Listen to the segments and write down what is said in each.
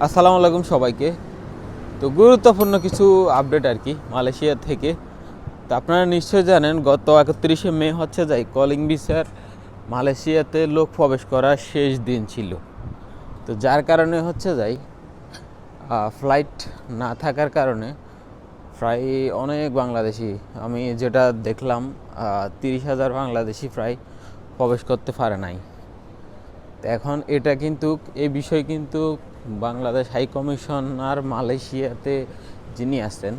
আসসালামু আলাইকুম সবাইকে। তো গুরুত্বপূর্ণ কিছু আপডেট আর কি মালয়েশিয়া থেকে। তো আপনারা নিশ্চয়ই জানেন, গত একত্রিশে মে হচ্ছে যাই কলিং ভিসার মালয়েশিয়াতে লোক প্রবেশ করার শেষ দিন ছিল। তো যার কারণে হচ্ছে যাই ফ্লাইট না থাকার কারণে প্রায় অনেক বাংলাদেশি, আমি যেটা দেখলাম তিরিশ হাজার বাংলাদেশি প্রায় প্রবেশ করতে পারে নাই। এখন এটা কিন্তু এই বিষয় কিন্তু বাংলাদেশ হাই কমিশনার মালয়েশিয়াতে যিনি আছেন,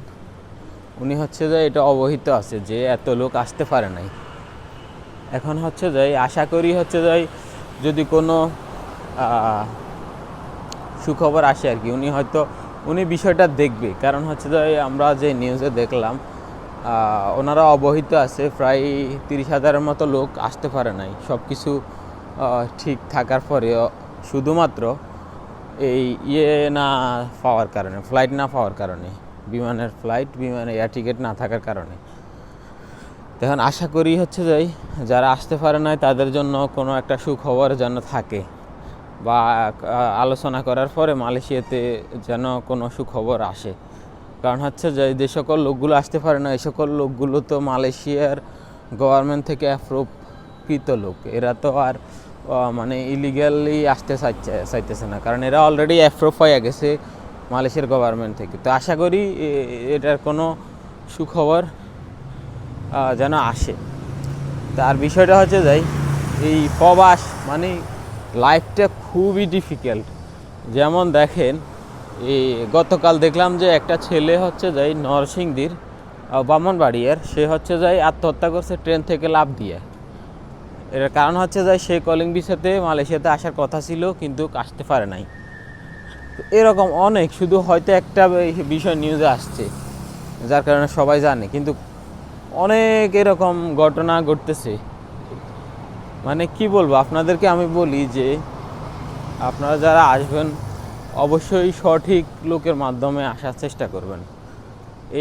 উনি হচ্ছে যে এটা অবহিত আছে যে এত লোক আসতে পারে নাই। এখন হচ্ছে যে আশা করি হচ্ছে যে যদি কোনো সুখবর আসে আর কি, উনি হয়তো, উনি বিষয়টা দেখবে। কারণ হচ্ছে যে আমরা যে নিউজে দেখলাম ওনারা অবহিত আছে প্রায় তিরিশ হাজারের মতো লোক আসতে পারে নাই। সব কিছু ঠিক থাকার পরেও শুধুমাত্র এই ইয়ে না পাওয়ার কারণে ফ্লাইট না পাওয়ার কারণে, বিমানের ফ্লাইট বিমানে এয়ার টিকিট না থাকার কারণে। এখন আশা করি হচ্ছে যে যারা আসতে পারে নাই, তাদের জন্য কোনো একটা সুখবর যেন থাকে বা আলোচনা করার পরে মালয়েশিয়াতে যেন কোনো সুখবর আসে। কারণ হচ্ছে যে যে সকল লোকগুলো আসতে পারে না এই সকল লোকগুলো তো মালয়েশিয়ার গভর্নমেন্ট থেকে অ্যাপ্রুভকৃত লোক। এরা তো আর মানে ইলিগালি আসতে চাইছে, চাইতেছে না। কারণ এরা অলরেডি অ্যাপ্রুভ হয়ে গেছে মালয়েশিয়ার গভর্নমেন্ট থেকে। তো আশা করি এটার কোনো সুখবর যেন আসে। তার বিষয়টা হচ্ছে যাই এই প্রবাস মানে লাইফটা খুবই ডিফিকাল্ট যেমন দেখেন এই গতকাল দেখলাম যে একটা ছেলে হচ্ছে যাই নরসিংদীর বামনবাড়িয়ার, সে হচ্ছে যাই আত্মহত্যা করছে ট্রেন থেকে লাভ দিয়ে। এর কারণ হচ্ছে যে সে কলিং ভিসাতে মালয়েশিয়াতে আসার কথা ছিল, কিন্তু আসতে পারে নাই। এরকম অনেক, শুধু হয়তো একটা বিষয় নিউজে আসছে, যার কারণে সবাই জানে, কিন্তু অনেক এরকম ঘটনা ঘটতেছে। মানে কি বলব, আপনাদেরকে আমি বলি যে, আপনারা যারা আসবেন, অবশ্যই সঠিক লোকের মাধ্যমে আসার চেষ্টা করবেন।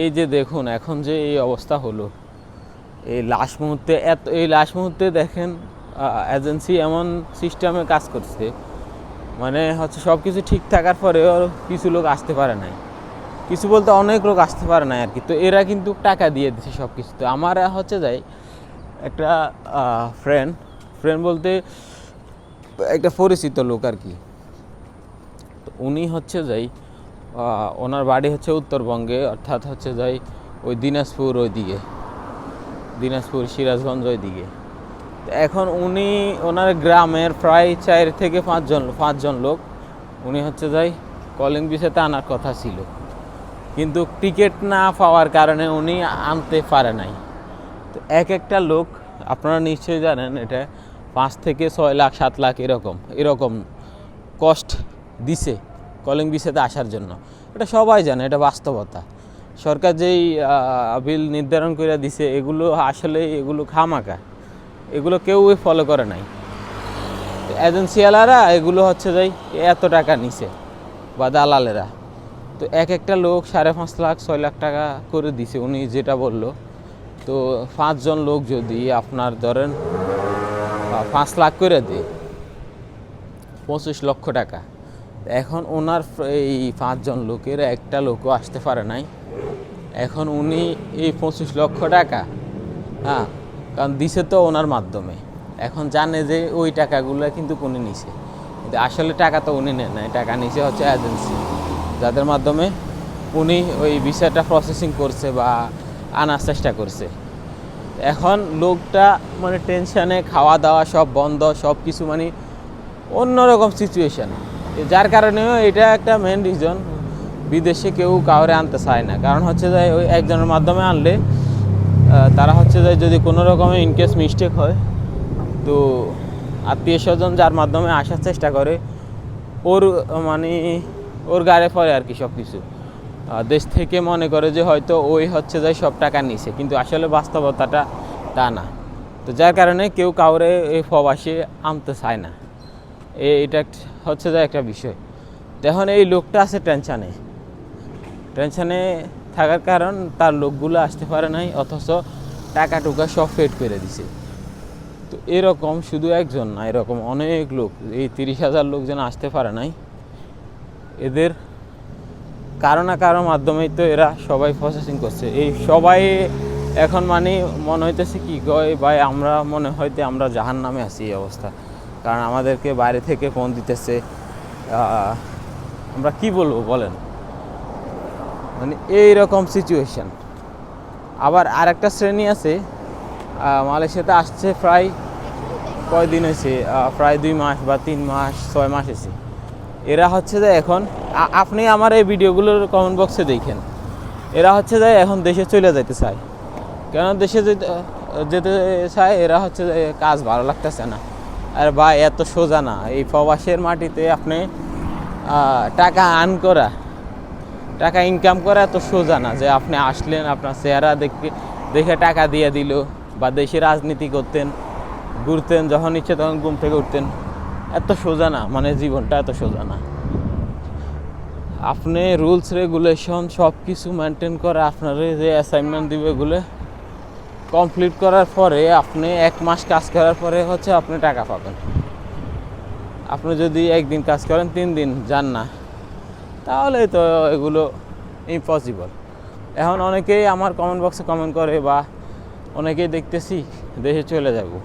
এই যে দেখুন, এখন যে এই অবস্থা হলো এই লাস্ট মুহূর্তে এত এই লাস্ট মুহূর্তে দেখেন এজেন্সি এমন সিস্টেমে কাজ করছে। মানে হচ্ছে সব কিছু ঠিক থাকার পরেও কিছু লোক আসতে পারে নাই। কিছু বলতে অনেক লোক আসতে পারে না আর কি তো এরা কিন্তু টাকা দিয়ে দিচ্ছে সব কিছু তো আমার হচ্ছে যাই, একটা ফ্রেন্ড ফ্রেন্ড বলতে একটা পরিচিত লোক আর কি তো উনি হচ্ছে যাই ওনার বাড়ি হচ্ছে উত্তরবঙ্গে, অর্থাৎ হচ্ছে যাই ওই দিনাজপুর ওই দিকে দিনাজপুর সিরাজগঞ্জ ওই দিকে এখন উনি, ওনার গ্রামের প্রায় চার থেকে পাঁচজন পাঁচজন লোক, উনি হচ্ছে যাই কলিং বিষয়তে আনার কথা ছিল। কিন্তু টিকিট না পাওয়ার কারণে উনি আনতে পারে নাই। তো এক একটা লোক, আপনারা নিশ্চয়ই জানেন এটা, পাঁচ থেকে ছয় লাখ, সাত লাখ এরকম এরকম কষ্ট দিছে কলিং বিষয়তে আসার জন্য। এটা সবাই জানে, এটা বাস্তবতা। সরকার যেই বিল নির্ধারণ করে দিছে, এগুলো আসলে এগুলো খামাকা এগুলো কেউই ফলো করে নাই। এজেন্সিওয়ালারা এগুলো হচ্ছে যাই এত টাকা নিছে, বা দালালেরা। তো এক একটা লোক সাড়ে পাঁচ লাখ, ছয় লাখ টাকা করে দিছে, উনি যেটা বলল। তো পাঁচজন লোক যদি আপনার ধরেন পাঁচ লাখ করে দেয়, পঁচিশ লক্ষ টাকা। এখন ওনার এই পাঁচজন লোকের একটা লোকও আসতে পারে নাই। এখন উনি এই পঁচিশ লক্ষ টাকা হ্যাঁ কারণ দিছে তো ওনার মাধ্যমে। এখন জানে যে ওই টাকাগুলো কিন্তু উনি নিছে। কিন্তু আসলে টাকা তো উনি নেন নাই, টাকা নিছে হচ্ছে এজেন্সি যাদের মাধ্যমে উনি ওই বিষয়টা প্রসেসিং করছে বা আনার চেষ্টা করছে। এখন লোকটা মানে টেনশানে খাওয়া দাওয়া সব বন্ধ, সব কিছু মানে অন্যরকম সিচুয়েশন যার কারণেও এটা একটা মেন রিজন বিদেশে কেউ কাউরে আনতে চায় না। কারণ হচ্ছে যে ওই একজনের মাধ্যমে আনলে তারা হচ্ছে যে যদি কোনো রকমের ইনকেস মিস্টেক হয়, তো আত্মীয় স্বজন যার মাধ্যমে আসার চেষ্টা করে, ওর মানে ওর গাড়ে পড়ে আর কি সব কিছু দেশ থেকে মনে করে যে হয়তো ওই হচ্ছে যে সব টাকা নিছে, কিন্তু আসলে বাস্তবতাটা তা না। তো যার কারণে কেউ কাউরে এই প্রবাসে আনতে চায় না। এটা হচ্ছে যে একটা বিষয়। তো এখন এই লোকটা আছে টেনশানে। টেনশানে থাকার কারণ তার লোকগুলো আসতে পারে নাই, অথচ টাকা টুকা সব ফেড করে দিছে। তো এরকম শুধু একজন না, এরকম অনেক লোক, এই তিরিশ হাজার লোক যেন আসতে পারে নাই। এদের কারও না কারও মাধ্যমেই তো এরা সবাই প্রসেসিং করছে। এই সবাই এখন মানে মনে হইতেছে কি, কয় ভাই, আমরা মনে হইতে আমরা জাহান নামে আছি এই অবস্থা। কারণ আমাদেরকে বাইরে থেকে ফোন দিতেছে। আমরা কি বলব বলেন? মানে এই রকম সিচুয়েশন আবার আরেকটা শ্রেণি আছে মালয়েশিয়াতে আসছে প্রায় কয়দিন হয়েছে? প্রায় দুই মাস বা তিন মাস, ছয় মাস হয়েছে। এরা হচ্ছে যে এখন আপনি আমার এই ভিডিওগুলোর কমেন্ট বক্সে দেখেন। এরা হচ্ছে যে এখন দেশে চলে যেতে চায়। কেন দেশে যেতে চায়? এরা হচ্ছে যে কাজ ভালো লাগতেছে না। আর বা এত সোজা না। এই প্রবাসের মাটিতে আপনি টাকা আর্ন করা টাকা ইনকাম করা এত সোজা না যে আপনি আসলেন, আপনার চেহারা দেখে দেখে টাকা দিয়ে দিল বা দেশে রাজনীতি করতেন, ঘুরতেন, যখন ইচ্ছে তখন ঘুম থেকে উঠতেন। এত সোজা না মানে জীবনটা এত সোজা না। আপনি রুলস রেগুলেশন সব কিছু মেনটেন করে আপনার যে অ্যাসাইনমেন্ট দিবে এগুলো কমপ্লিট করার পরে আপনি এক মাস কাজ করার পরে হচ্ছে আপনি টাকা পাবেন। আপনি যদি একদিন কাজ করেন, তিন দিন যান না। তাহলে তো এগুলো ইম্পসিবল এখন অনেকেই আমার কমেন্ট বক্সে কমেন্ট করে বা অনেকেই দেখতেছি, দেশে চলে যাব।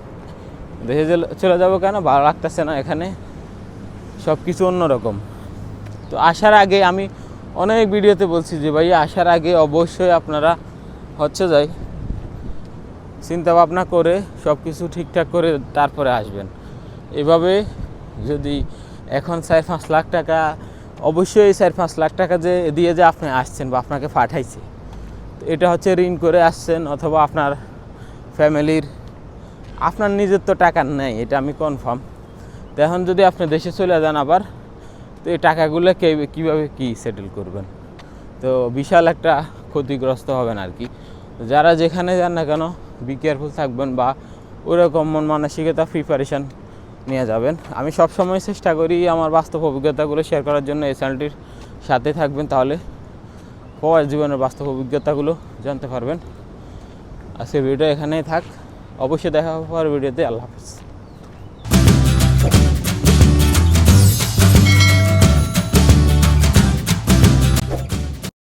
দেশে চলে- যাব কেন? ভালো লাগতেছে না এখানে। সব কিছু অন্যরকম। তো আসার আগে আমি অনেক ভিডিওতে বলছি যে, ভাই, আসার আগে অবশ্যই আপনারা হচ্ছে যাই চিন্তা ভাবনা করে সব কিছু ঠিকঠাক করে তারপরে আসবেন। এভাবে যদি এখন চার পাঁচ লাখ টাকা অবশ্যই চার পাঁচ লাখ টাকা যে দিয়ে যে আপনি আসছেন বা আপনাকে পাঠাইছে এটা হচ্ছে ঋণ করে আসছেন অথবা আপনার ফ্যামিলির, আপনার নিজের তো টাকা নেই, এটা আমি কনফার্ম তো এখন যদি আপনি দেশে চলে যান আবার, তো এই টাকাগুলো কে, কীভাবে কী সেটেল করবেন? তো বিশাল একটা ক্ষতিগ্রস্ত হবেন আর কি। যারা যেখানে যান না কেন বি কেয়ারফুল থাকবেন বা ওরকম মন মানসিকতা প্রিপারেশান নিয়ে যাবেন। আমি সব সময় চেষ্টা করি আমার বাস্তব অভিজ্ঞতাগুলো শেয়ার করার জন্য এই চ্যানেলটির সাথে থাকবেন, তাহলে পর জীবনের বাস্তব অভিজ্ঞতাগুলো জানতে পারবেন। আজকের ভিডিওটা এখানেই থাক। অবশ্যই দেখা পরের ভিডিওতে। আল্লাহ হাফিজ।